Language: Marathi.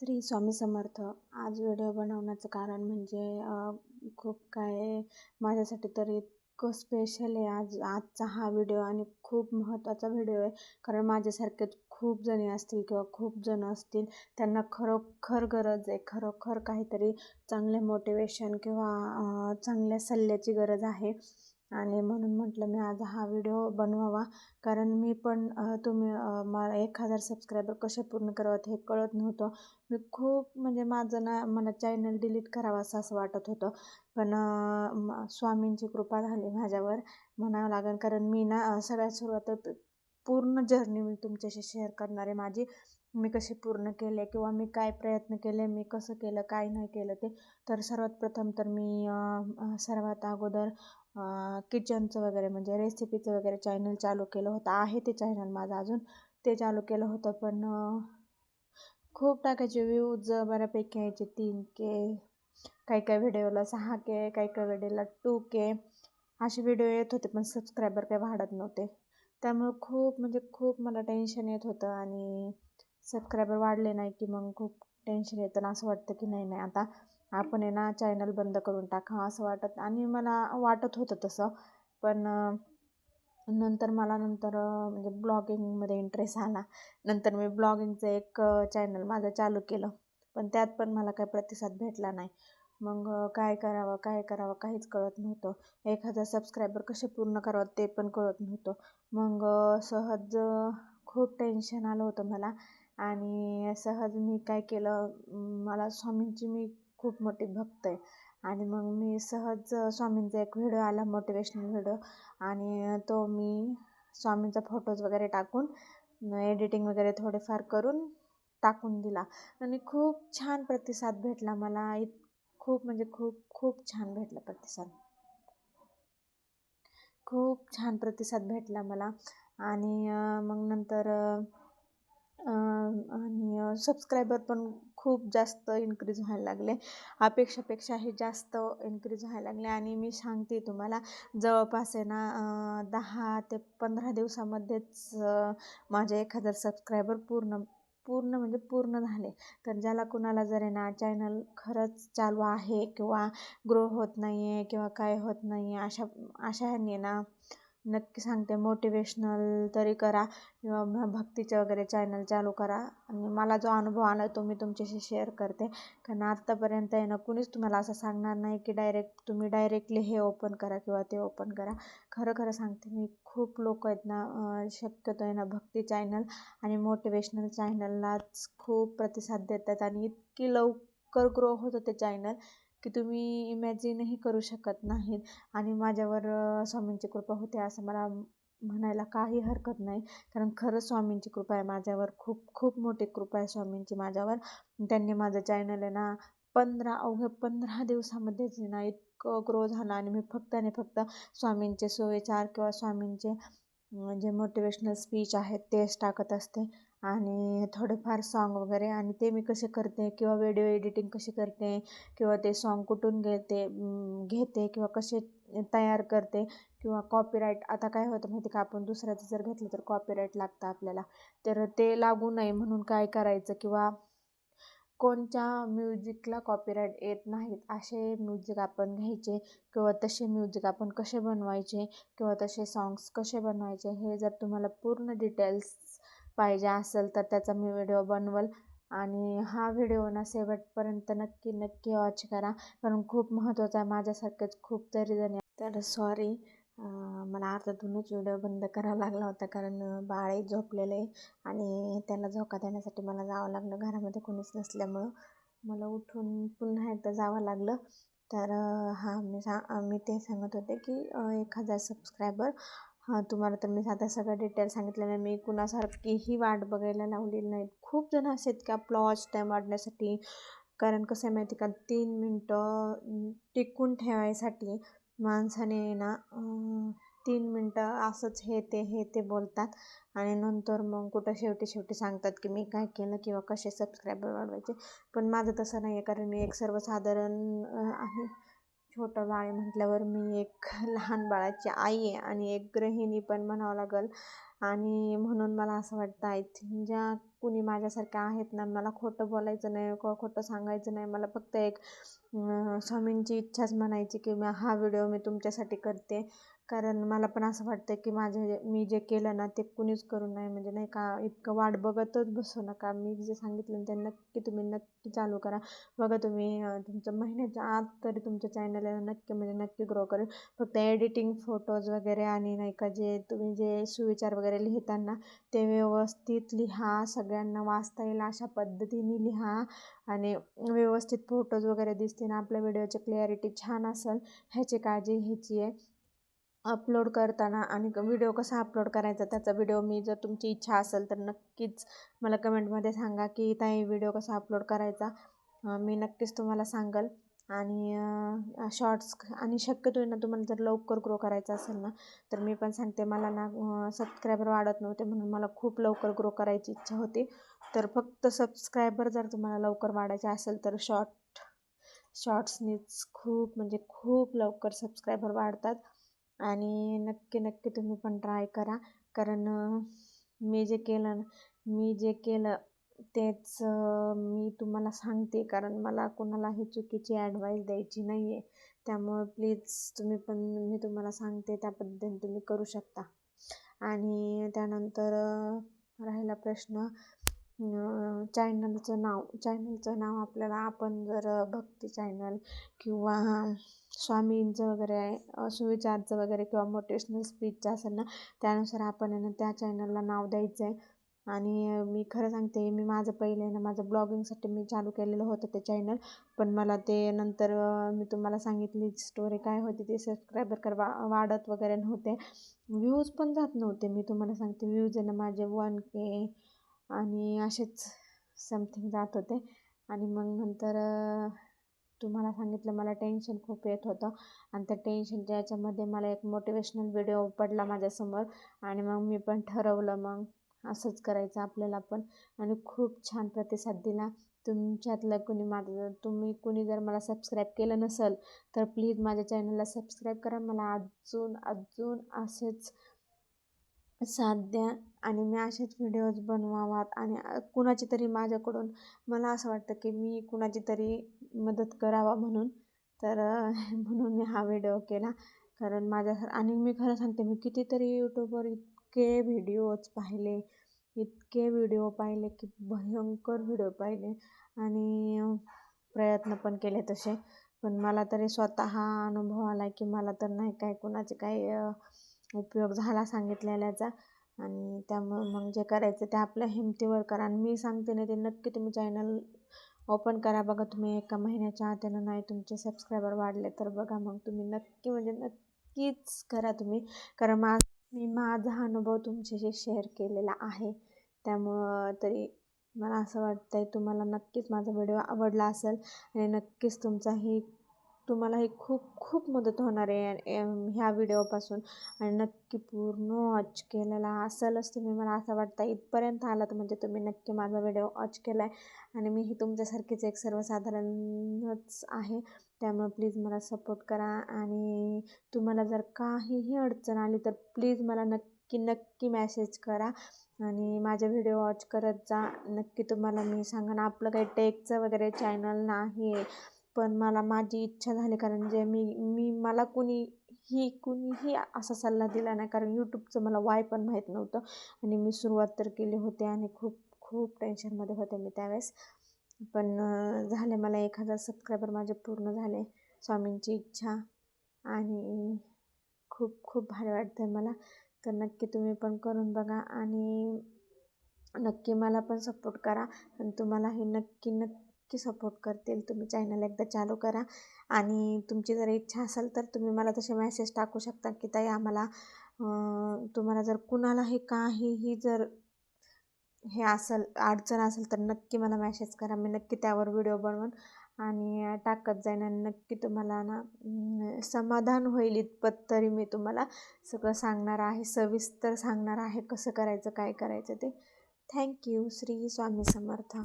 श्री स्वामी समर्थ. आज व्हिडिओ बनवण्याचं कारण म्हणजे खूप काय माझ्यासाठी तर इतकं स्पेशल आहे आज आजचा हा व्हिडिओ आणि खूप महत्त्वाचा व्हिडिओ आहे. कारण माझ्यासारखेच खूप जणी असतील किंवा खूप जणं असतील त्यांना खरोखर गरज आहे. खरोखर काहीतरी चांगले मोटिवेशन किंवा चांगल्या सल्ल्याची गरज आहे. आणि म्हणून म्हटलं मी आज हा व्हिडिओ बनवावा. कारण मी पण तुम्ही मला एक हजार सबस्क्रायबर कसे पूर्ण करावं हे कळत नव्हतं. मी खूप म्हणजे माझं ना मला चॅनल डिलीट करावं असं असं वाटत होतं. पण म- स्वामींची कृपा झाली माझ्यावर म्हणावं लागेल. कारण मी ना सगळ्यात सुरुवात पूर्ण जर्नी मी तुमच्याशी शेअर करणार आहे माझी. मी कशी पूर्ण केले किंवा मी काय प्रयत्न केले मी कसं केलं काय नाही केलं ते. तर सर्वात प्रथम तर मी सर्वात अगोदर किचनचं वगैरे म्हणजे रेसिपीचं वगैरे चॅनल चालू केलं होतं. आहे ते चॅनल माझं अजून. ते चालू केलं होतं पण खूप टाकायचे व्ह्यूज बऱ्यापैकी यायचे तीन के काही काही व्हिडिओला सहा के काही काही व्हिडिओला टू के असे व्हिडिओ येत होते पण सबस्क्रायबर काही वाढत नव्हते. त्यामुळं खूप म्हणजे खूप मला टेन्शन येत होतं आणि सबस्क्रायबर वाढले नाही की मग खूप टेन्शन येतं आणि असं वाटतं की नाही नाही आता आपण आहे ना चॅनल बंद करून टाका असं वाटत आणि मला वाटत होतं तसं. पण नंतर मला नंतर म्हणजे ब्लॉगिंगमध्ये इंटरेस्ट आला. नंतर मी ब्लॉगिंगचं एक चॅनल माझं चालू केलं. पण त्यात पण मला काही प्रतिसाद भेटला नाही. मग काय करावं काय करावं काहीच कळत नव्हतं. एक हजार सबस्क्रायबर कसे पूर्ण करावं ते पण कळत नव्हतं. मग सहज खूप टेन्शन आलं होतं मला. आणि सहज मी काय केलं मला स्वामींची मी खूप मोठी भक्त आहे. आणि मग मी सहज स्वामींचा एक व्हिडिओ आला मोटिवेशनल व्हिडिओ. आणि तो मी स्वामींचा फोटोज वगैरे टाकून एडिटिंग वगैरे थोडेफार करून टाकून दिला. आणि खूप छान प्रतिसाद भेटला मला. इत खूप म्हणजे खूप खूप छान भेटला प्रतिसाद. खूप छान प्रतिसाद भेटला मला. आणि मग नंतर आणि सबस्क्रायबर पण खूप जास्त इन्क्रीज व्हायला लागले. अपेक्षापेक्षाही जास्त इन्क्रीज व्हायला लागले. आणि मी सांगते तुम्हाला जवळपास आहे ना दहा ते पंधरा दिवसामध्येच माझे एक हजार सबस्क्रायबर पूर्ण पूर्ण म्हणजे पूर्ण झाले. तर ज्याला कुणाला जर आहे ना चॅनल खरंच चालू आहे किंवा ग्रो होत नाही आहे किंवा काय होत नाही आहे अशा अशा ह्यांनी ना नक्की सांगते. मोटिवेशनल तरी करा किंवा भक्तीचे वगैरे चॅनल चालू करा. आणि मला जो अनुभव आला तो मी तुमच्याशी शेअर करते. कारण आत्तापर्यंत आहे ना कुणीच तुम्हाला असं सांगणार नाही की डायरेक्ट तुम्ही डायरेक्टली हे ओपन करा किंवा ते ओपन करा. खरं खरं सांगते मी खूप लोक आहेत ना शक्यतो आहे ना भक्ती चॅनल आणि मोटिवेशनल चॅनललाच खूप प्रतिसाद देतात आणि इतकी लवकर ग्रो होतं ते चॅनल की तुम्ही इमॅजिनही करू शकत नाहीत. आणि माझ्यावर स्वामींची कृपा होते असं मला म्हणायला काही हरकत नाही. कारण खरंच स्वामींची कृपा आहे माझ्यावर. खूप खूप मोठी कृपा आहे स्वामींची माझ्यावर. त्यांनी माझं चॅनल आहे ना पंधरा अवघ्या पंधरा दिवसामध्येच ना इतकं ग्रो झाला आणि मी फक्त आणि फक्त स्वामींचे सुविचार किंवा स्वामींचे जे मोटिवेशनल स्पीच आहेत तेच टाकत असते. आणि थोडेफार सॉन्ग वगैरे आणि ते मी कसे करते किंवा व्हिडिओ एडिटिंग कशी करते किंवा ते सॉन्ग कुठून घेते घेते किंवा कसे तयार करते किंवा कॉपीराईट आता काय होतं माहिती का? आपण दुसऱ्याचं जर घेतलं तर कॉपीराईट लागतं आपल्याला. तर ते लागू नये म्हणून काय करायचं किंवा कोणत्या म्युझिकला कॉपीराईट येत नाहीत असे म्युझिक आपण घ्यायचे किंवा तसे म्युझिक आपण कसे बनवायचे किंवा तसे सॉन्ग्स कसे बनवायचे हे जर तुम्हाला पूर्ण डिटेल्स पाहिजे असेल तर त्याचा मी व्हिडिओ बनवल. आणि हा व्हिडिओ ना शेवटपर्यंत नक्की नक्की वॉच करा. कारण खूप महत्त्वाचा आहे. माझ्यासारखेच खूप तरी जण तर सॉरी मला अर्थातूनच व्हिडिओ बंद करावा लागला होता. कारण बाळही झोपलेलं आहे. आणि त्याला झोका देण्यासाठी मला जावं लागलं. घरामध्ये कोणीच नसल्यामुळं मला उठून पुन्हा एकदा जावं लागलं. तर हां मी सा मी ते सांगत होते की एक हजार सबस्क्रायबर हां तुम्हाला तर मी आता सगळं डिटेल सांगितलं नाही. मी कुणासारखीही वाट बघायला लावलेली नाहीत. खूप जण असे आहेत की आपला टाईम वाढण्यासाठी? कारण कसं आहे माहिती का? तीन मिनटं टिकून ठेवायसाठी माणसाने ना तीन मिनटं असंच हे ते हे ते बोलतात. आणि नंतर मग कुठं शेवटी शेवटी सांगतात की मी काय केलं किंवा कसे सबस्क्रायबर वाढवायचे. पण माझं तसं नाही आहे कारण मी एक सर्वसाधारण आहे. छोटं बाळ आहे म्हटल्यावर मी एक लहान बाळाची आई आहे आणि एक गृहिणी पण म्हणावं लागेल. आणि म्हणून मला असं वाटतं आय थिंक ज्या कुणी माझ्यासारख्या आहेत ना मला खोटं बोलायचं नाही किंवा खोटं सांगायचं नाही. मला फक्त एक स्वामींची इच्छाच म्हणायची की मी हा व्हिडिओ मी तुमच्यासाठी करते. कारण मला पण असं वाटतं की माझे मी जे केलं ना ते कुणीच करू नये. म्हणजे नाही का इतकं वाट बघतच बसू नका. मी जे सांगितलं ते नक्की तुम्ही नक्की चालू करा. बघा तुम्ही तुमचं महिन्याच्या आत तरी तुमच्या चॅनलला नक्की म्हणजे नक्की ग्रो करेल फक्त एडिटिंग फोटोज वगैरे आणि नाही का जे तुम्ही जे सुविचार वगैरे लिहिताना ते व्यवस्थित लिहा. सगळ्यांना वाचता येईल अशा पद्धतीने लिहा. आणि व्यवस्थित फोटोज वगैरे दिसतील आपल्या व्हिडिओची क्लॅरिटी छान असेल ह्याची काळजी घ्यायची आहे. अपलोड करताना आणि व्हिडिओ कसा अपलोड करायचा त्याचा व्हिडिओ मी जर तुमची इच्छा असेल तर नक्कीच मला कमेंटमध्ये सांगा की ताई व्हिडिओ कसा अपलोड करायचा? मी नक्कीच तुम्हाला सांगेल. आणि शॉर्ट्स आणि शक्यतो ना तुम्हाला जर लवकर ग्रो करायचं असेल ना तर मी पण सांगते मला ना सबस्क्रायबर वाढत नव्हते म्हणून मला खूप लवकर ग्रो करायची इच्छा होती. तर फक्त सबस्क्रायबर जर तुम्हाला लवकर वाढायचे असेल तर शॉर्ट शॉर्ट्सनीच खूप म्हणजे खूप लवकर सबस्क्रायबर वाढतात. आणि नक्की नक्की तुम्ही पण ट्राय करा. कारण मी जे केलं मी जे केलं तेच मी तुम्हाला सांगते. कारण मला कोणालाही चुकीची ॲडवाईस द्यायची नाही आहे त्यामुळं प्लीज तुम्ही पण मी तुम्हाला सांगते त्या पद्धतीने तुम्ही करू शकता. आणि त्यानंतर राहिला प्रश्न चॅनलचं नाव चॅनलचं नाव आपल्याला आपण जर भक्ती चॅनल किंवा स्वामींचं वगैरे सुविचारचं वगैरे किंवा मोटिवेशनल स्पीचचं असेल ना त्यानुसार आपण आहे ना त्या चॅनलला नाव द्यायचं आहे आणि मी खरं सांगते मी माझं पहिले ना माझं ब्लॉगिंगसाठी मी चालू केलेलं होतं ते चॅनल पण मला ते नंतर मी तुम्हाला सांगितली स्टोरी काय होती ते सबस्क्रायबर कर वा वाढत वगैरे नव्हते. व्ह्यूज पण जात नव्हते मी तुम्हाला सांगते. व्ह्यूज आहे ना माझे वन के आणि असेच समथिंग जात होते. आणि मग नंतर तुम्हाला सांगितलं मला टेन्शन खूप येत होतं. आणि त्या टेन्शनच्या याच्यामध्ये मला एक मोटिवेशनल व्हिडिओ पडला माझ्यासमोर. आणि मग मी पण ठरवलं मग असंच करायचं आपल्याला पण. आणि खूप छान प्रतिसाद दिला. तुमच्यातलं कुणी माझं तुम्ही कुणी जर मला सबस्क्राईब केलं नसेल तर प्लीज माझ्या चॅनलला सबस्क्राईब करा. मला अजून अजून असेच साथ द्या आणि मी असेच व्हिडिओज बनवावात आणि कुणाची तरी माझ्याकडून मला असं वाटतं की मी कुणाची तरी मदत करावा म्हणून. तर म्हणून मी हा व्हिडिओ केला. कारण माझ्या आणि मी खरं सांगते मी कितीतरी यूट्यूबवर इतके व्हिडिओज पाहिले इतके व्हिडिओ पाहिले की भयंकर व्हिडिओ पाहिले आणि प्रयत्न पण केले तसे. पण मला तरी स्वतः हा अनुभव आला की मला तर नाही काय कुणाचे काही उपयोग झाला सांगितलेल्याचा. आणि त्यामुळं मग जे करायचं ते आपल्या हिमतीवर करा. आणि मी सांगते नाही ते नक्की तुम्ही चॅनल ओपन करा. बघा तुम्ही एका महिन्याच्या आत्यानं नाही तुमचे सबस्क्रायबर वाढले तर बघा मग तुम्ही नक्की म्हणजे नक्कीच करा तुम्ही. कारण मा मी माझा अनुभव तुमच्याशी शेअर केलेला आहे. त्यामुळं तरी मला असं वाटतं आहे तुम्हाला नक्कीच माझा व्हिडिओ आवडला असेल. आणि नक्कीच तुमचाही तुम्हाला हे खूप खूप मदत होणार आहे ह्या व्हिडिओपासून. आणि नक्की पूर्ण वॉच केलेला असेलच तुम्ही मला असं वाटतं इथपर्यंत आलात म्हणजे तुम्ही नक्की माझा व्हिडिओ वॉच केला आहे आणि मीही तुमच्यासारखीच एक सर्वसाधारणच आहे. त्यामुळे प्लीज मला सपोर्ट करा. आणि तुम्हाला जर काहीही अडचण आली तर प्लीज मला नक्की नक्की मॅसेज करा. आणि माझे व्हिडिओ वॉच करत जा. नक्की तुम्हाला मी सांगा आपलं काही टेकचं वगैरे चॅनल नाही आहे पण मला माझी इच्छा झाली कारण जे मी मी मला कुणी ही कुणीही असा सल्ला दिला नाही कारण यूट्यूबचं मला वाय पण माहीत नव्हतं. आणि मी सुरुवात तर केली होती आणि खूप खूप टेन्शनमध्ये होते मी त्यावेळेस. पण झाले मला एक हजार सबस्क्रायबर माझे पूर्ण झाले. स्वामींची इच्छा आणि खूप खूप भारी वाटतं आहे मला. तर नक्की तुम्ही पण करून बघा आणि नक्की मला पण सपोर्ट करा. आणि तुम्हालाही नक्की नक्की नक्की सपोर्ट करतील. तुम्ही चॅनल एकदा चालू करा. आणि तुमची जर इच्छा असेल तर तुम्ही मला तसे मेसेज टाकू शकता की ताई आम्हाला तुम्हाला जर कुणालाही काहीही जर हे असेल अडचण असेल तर नक्की मला मेसेज करा. मी नक्की त्यावर व्हिडिओ बनवून आणि टाकत जाईन आणि नक्की तुम्हाला ना समाधान होईल इतपत तरी मी तुम्हाला सगळं सांगणार आहे. सविस्तर सांगणार आहे कसं करायचं काय करायचं ते. Thank you Shri Swami Samarth.